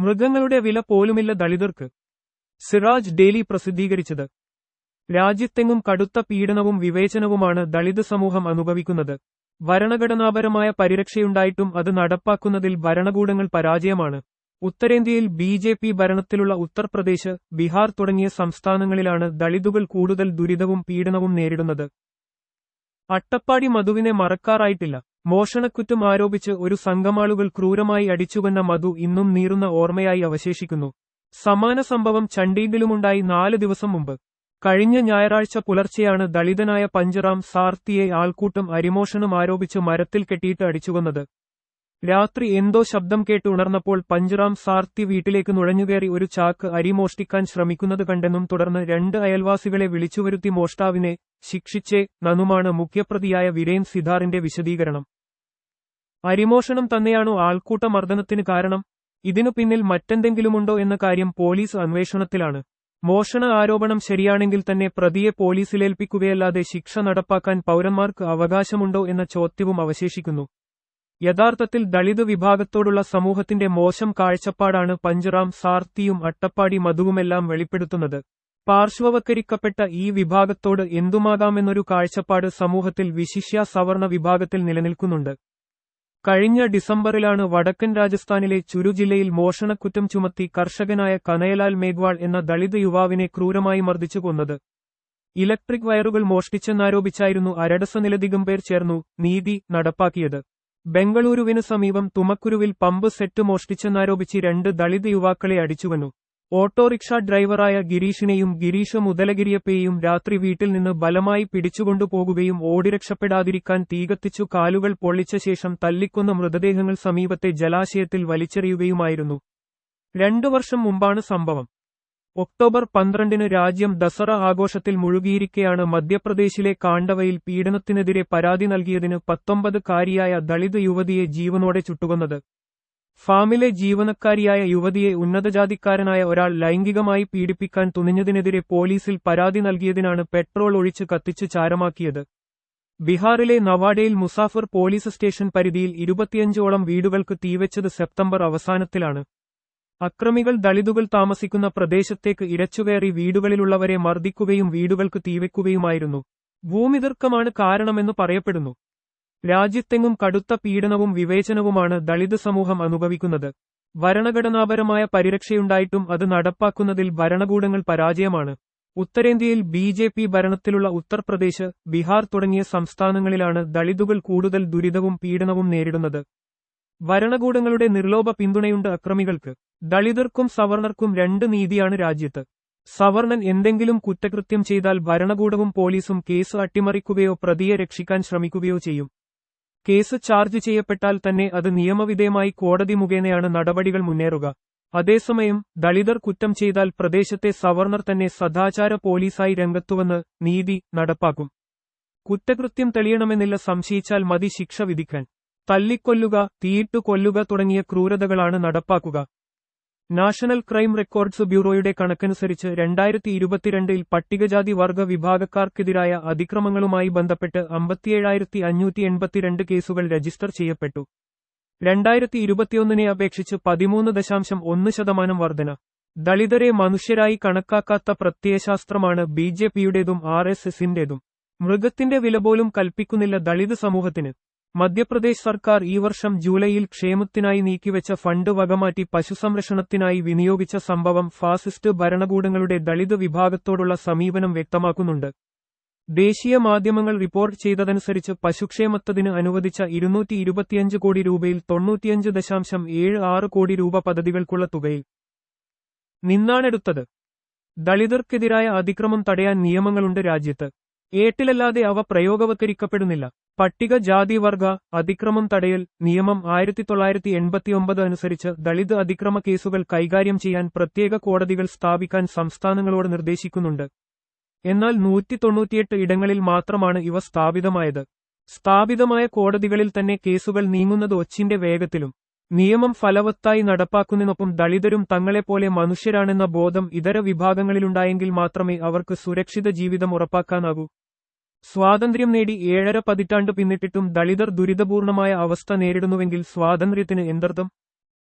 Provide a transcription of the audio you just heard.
മൃഗങ്ങളുടെ വില പോലുമില്ല ദളിതർക്ക്. സിറാജ് ഡെയിലി പ്രസിദ്ധീകരിച്ചത്. രാജ്യത്തെങ്ങും കടുത്ത പീഡനവും വിവേചനവുമാണ് ദളിത് സമൂഹം അനുഭവിക്കുന്നത്. ഭരണഘടനാപരമായ പരിരക്ഷയുണ്ടായിട്ടും അത് നടപ്പാക്കുന്നതിൽ ഭരണകൂടങ്ങൾ പരാജയമാണ്. ഉത്തരേന്ത്യയിൽ ബി ജെ പി ഭരണത്തിലുള്ള ഉത്തർപ്രദേശ് ബീഹാർ തുടങ്ങിയ സംസ്ഥാനങ്ങളിലാണ് ദളിതുകൾ കൂടുതൽ ദുരിതവും പീഡനവും നേരിടുന്നത്. അട്ടപ്പാടി മധുവിനെ മറക്കാറായിട്ടില്ല. മോഷണക്കുറ്റം ആരോപിച്ച് ഒരു സംഘമാളുകൾ ക്രൂരമായി അടിച്ചുകൊന്ന മധു ഇന്നും നീറുന്ന ഓർമ്മയായി അവശേഷിക്കുന്നു. സമാന സംഭവം ചണ്ഡീഗഡിലുമുണ്ടായി നാല് ദിവസം മുമ്പ്. കഴിഞ്ഞ ഞായറാഴ്ച പുലർച്ചെയാണ് ദളിതനായ പഞ്ചറാം സാർത്തിയെ ആൾക്കൂട്ടം അരിമോഷണം ആരോപിച്ച് മരത്തിൽ കെട്ടിയിട്ട് അടിച്ചുകൊന്നത്. രാത്രി എന്തോ ശബ്ദം കേട്ട് ഉണർന്നപ്പോൾ പഞ്ചറാം സാർത്തി വീട്ടിലേക്ക് നുഴഞ്ഞുകയറി ഒരു ചാക്ക് അരി മോഷ്ടിക്കാൻ ശ്രമിക്കുന്നത് കണ്ടെന്നും തുടർന്ന് രണ്ട് അയൽവാസികളെ വിളിച്ചുവരുത്തി മോഷ്ടാവിനെ ശിക്ഷിച്ചേ നനുമാണ് മുഖ്യപ്രതിയായ വിരേൻ സിദ്ധാറിന്റെ വിശദീകരണം. അരിമോഷണം തന്നെയാണോ ആൾക്കൂട്ട മർദ്ദനത്തിന് കാരണം? ഇതിനു പിന്നിൽ മറ്റെന്തെങ്കിലുമുണ്ടോ എന്ന കാര്യം പോലീസ് അന്വേഷണത്തിലാണ്. മോഷണ ആരോപണം ശരിയാണെങ്കിൽ തന്നെ പ്രതിയെ പോലീസിലേൽപ്പിക്കുകയല്ലാതെ ശിക്ഷ നടപ്പാക്കാൻ പൌരന്മാർക്ക് അവകാശമുണ്ടോ എന്ന ചോദ്യവും അവശേഷിക്കുന്നു. യഥാർത്ഥത്തിൽ ദളിത് വിഭാഗത്തോടുള്ള സമൂഹത്തിന്റെ മോശം കാഴ്ചപ്പാടാണ് പഞ്ചറാം സാർത്തിയും അട്ടപ്പാടി മധുവുമെല്ലാം വെളിപ്പെടുത്തുന്നത്. പാർശ്വവൽക്കരിക്കപ്പെട്ട ഈ വിഭാഗത്തോട് എന്തുമാകാമെന്നൊരു കാഴ്ചപ്പാട് സമൂഹത്തിൽ വിശിഷ്യ സവർണ വിഭാഗത്തിൽ നിലനിൽക്കുന്നുണ്ട്. കഴിഞ്ഞ ഡിസംബറിലാണ് വടക്കൻ രാജസ്ഥാനിലെ ചുരു ജില്ലയിൽ മോഷണക്കുറ്റം ചുമത്തി കർഷകനായ കനയലാൽ മേഘ്വാൾ എന്ന ദളിത് യുവാവിനെ ക്രൂരമായി മർദ്ദിച്ചു കൊന്നത്. ഇലക്ട്രിക് വയറുകൾ മോഷ്ടിച്ചെന്നാരോപിച്ചായിരുന്നു അരടസനിലധികം പേർ ചേർന്നു നീതി നടപ്പാക്കിയത്. ബംഗളൂരുവിന് സമീപം തുമക്കുരുവിൽ പമ്പ് സെറ്റ് മോഷ്ടിച്ചെന്നാരോപിച്ച് രണ്ട് ദളിത് യുവാക്കളെ അടിച്ചുവന്നു ഓട്ടോറിക്ഷ ഡ്രൈവറായ ഗിരീഷിനെയും ഗിരീഷ് മുതലഗിരിയപ്പയെയും രാത്രി വീട്ടിൽ നിന്ന് ബലമായി പിടിച്ചുകൊണ്ടുപോകുകയും ഓടി രക്ഷപ്പെടാതിരിക്കാൻ തീകത്തിച്ചു കാലുകൾ പൊള്ളിച്ച ശേഷം തല്ലിക്കൊന്ന മൃതദേഹങ്ങൾ സമീപത്തെ ജലാശയത്തിൽ വലിച്ചെറിയുകയുമായിരുന്നു. രണ്ടു വർഷം മുമ്പാണ് സംഭവം. ഒക്ടോബർ പന്ത്രണ്ടിന് രാജ്യം ദസറ ആഘോഷത്തിൽ മുഴുകിയിരിക്കെയാണ് മധ്യപ്രദേശിലെ കാണ്ടവയിൽ പീഡനത്തിനെതിരെ പരാതി നൽകിയതിന് പത്തൊമ്പത് കാരിയായ ദളിത് യുവതിയെ ജീവനോടെ ചുട്ടുകൊന്നത്. ഫാമിലെ ജീവനക്കാരിയായ യുവതിയെ ഉന്നതജാതിക്കാരനായ ഒരാൾ ലൈംഗികമായി പീഡിപ്പിക്കാൻ തുനിഞ്ഞതിനെതിരെ പോലീസിൽ പരാതി നൽകിയതിനാണ് പെട്രോൾ ഒഴിച്ച് കത്തിച്ച് ചാരമാക്കിയത്. ബീഹാറിലെ നവാഡയിൽ മുസാഫർ പോലീസ് സ്റ്റേഷൻ പരിധിയിൽ ഇരുപത്തിയഞ്ചോളം വീടുകൾക്ക് തീവച്ചത് സെപ്റ്റംബർ അവസാനത്തിലാണ്. അക്രമികൾ ദളിതുകൾ താമസിക്കുന്ന പ്രദേശത്തേക്ക് ഇരച്ചുകയറി വീടുകളിലുള്ളവരെ മർദ്ദിക്കുകയും വീടുകൾക്ക് തീവെക്കുകയുമായിരുന്നു. ഭൂമിതർക്കമാണ് കാരണമെന്ന് പറയപ്പെടുന്നു. രാജ്യത്തെങ്ങും കടുത്ത പീഡനവും വിവേചനവുമാണ് ദളിത് സമൂഹം അനുഭവിക്കുന്നത്. ഭരണഘടനാപരമായ പരിരക്ഷയുണ്ടായിട്ടും അത് നടപ്പാക്കുന്നതിൽ ഭരണകൂടങ്ങൾ പരാജയമാണ്. ഉത്തരേന്ത്യയിൽ ബി ജെ പി ഭരണത്തിലുള്ള ഉത്തർപ്രദേശ് ബീഹാർ തുടങ്ങിയ സംസ്ഥാനങ്ങളിലാണ് ദളിതുകൾ കൂടുതൽ ദുരിതവും പീഡനവും നേരിടുന്നത്. ഭരണകൂടങ്ങളുടെ നിർലോഭ പിന്തുണയുണ്ട് അക്രമികൾക്ക്. ദളിതർക്കും സവർണർക്കും രണ്ട് നീതിയാണ് രാജ്യത്ത്. സവർണൻ എന്തെങ്കിലും കുറ്റകൃത്യം ചെയ്താൽ ഭരണകൂടവും പോലീസും കേസ് അട്ടിമറിക്കുകയോ പ്രതിയെ രക്ഷിക്കാൻ ശ്രമിക്കുകയോ ചെയ്യും. കേസ് ചാർജ് ചെയ്യപ്പെട്ടാൽ തന്നെ അത് നിയമവിധേയമായി കോടതി മുഖേനയാണ് നടപടികൾ മുന്നേറുക. അതേസമയം ദളിതർ കുറ്റം ചെയ്താൽ പ്രദേശത്തെ സവർണർ തന്നെ സദാചാര പോലീസായി രംഗത്തുവന്ന് നീതി നടപ്പാക്കും. കുറ്റകൃത്യം തെളിയണമെന്നില്ല സംശയിച്ചാൽ മതി ശിക്ഷ വിധിക്കാൻ. തല്ലിക്കൊല്ലുക തീയിട്ടു കൊല്ലുക തുടങ്ങിയ ക്രൂരതകളാണ് നടപ്പാക്കുക. നാഷണൽ ക്രൈം റെക്കോർഡ്സ് ബ്യൂറോയുടെ കണക്കനുസരിച്ച് രണ്ടായിരത്തി ഇരുപത്തിരണ്ടിൽ പട്ടികജാതി വർഗ വിഭാഗക്കാർക്കെതിരായ അതിക്രമങ്ങളുമായി ബന്ധപ്പെട്ട് അമ്പത്തിയേഴായിരത്തി അഞ്ഞൂറ്റി എൺപത്തിരണ്ട് കേസുകൾ രജിസ്റ്റർ ചെയ്യപ്പെട്ടു. രണ്ടായിരത്തി ഇരുപത്തിയൊന്നിനെ അപേക്ഷിച്ച് പതിമൂന്ന് ദശാംശം ഒന്ന് ശതമാനം വർധന. ദളിതരെ മനുഷ്യരായി കണക്കാക്കാത്ത പ്രത്യയശാസ്ത്രമാണ് ബി ജെ പിയുടേതും ആർ എസ് എസിന്റേതും. മൃഗത്തിന്റെ വില പോലും കൽപ്പിക്കുന്നില്ല ദളിത് സമൂഹത്തിന്. മധ്യപ്രദേശ് സർക്കാർ ഈ വർഷം ജൂലൈയിൽ ക്ഷേമത്തിനായി നീക്കിവെച്ച ഫണ്ട് വകമാറ്റി പശുസംരക്ഷണത്തിനായി വിനിയോഗിച്ച സംഭവം ഫാസിസ്റ്റ് ഭരണകൂടങ്ങളുടെ ദളിത് വിഭാഗത്തോടുള്ള സമീപനം വ്യക്തമാക്കുന്നുണ്ട്. ദേശീയ മാധ്യമങ്ങൾ റിപ്പോർട്ട് ചെയ്തതനുസരിച്ച് പശുക്ഷേമത്തതിന് അനുവദിച്ച ഇരുന്നൂറ്റി ഇരുപത്തിയഞ്ച് കോടി രൂപയിൽ തൊണ്ണൂറ്റിയഞ്ച് ദശാംശം ഏഴ് ആറ് കോടി രൂപ പദ്ധതികൾക്കുള്ള തുകയിൽ. നിന്നാണെടുത്തത്. ദളിതർക്കെതിരായ അതിക്രമം തടയാൻ നിയമങ്ങളുണ്ട് രാജ്യത്ത്. ഏട്ടിലല്ലാതെ അവ പ്രയോഗവത്കരിക്കപ്പെടുന്നില്ല. പട്ടിക ജാതി വർഗ അതിക്രമം തടയൽ നിയമം ആയിരത്തി തൊള്ളായിരത്തി എൺപത്തിയൊമ്പത് അനുസരിച്ച് ദളിത് അതിക്രമ കേസുകൾ കൈകാര്യം ചെയ്യാൻ പ്രത്യേക കോടതികൾ സ്ഥാപിക്കാൻ സംസ്ഥാനങ്ങളോട് നിർദ്ദേശിക്കുന്നുണ്ട്. എന്നാൽ നൂറ്റി തൊണ്ണൂറ്റിയെട്ട് ഇടങ്ങളിൽ മാത്രമാണ് ഇവ സ്ഥാപിതമായത്. സ്ഥാപിതമായ കോടതികളിൽ തന്നെ കേസുകൾ നീങ്ങുന്നത് ഒച്ചിന്റെ വേഗത്തിലും നിയമം ഫലവത്തായി നടപ്പാക്കുന്നതിനൊപ്പം ദളിതരും തങ്ങളെപ്പോലെ മനുഷ്യരാണെന്ന ബോധം ഇതര വിഭാഗങ്ങളിലുണ്ടായെങ്കിൽ മാത്രമേ അവർക്ക് സുരക്ഷിത ജീവിതം ഉറപ്പാക്കാനാകൂ. സ്വാതന്ത്ര്യം നേടി ഏഴര പതിറ്റാണ്ട് പിന്നിട്ടിട്ടും ദളിതർ ദുരിതപൂർണമായ അവസ്ഥ നേരിടുന്നുവെങ്കിൽ സ്വാതന്ത്ര്യത്തിന് എന്തർത്ഥം?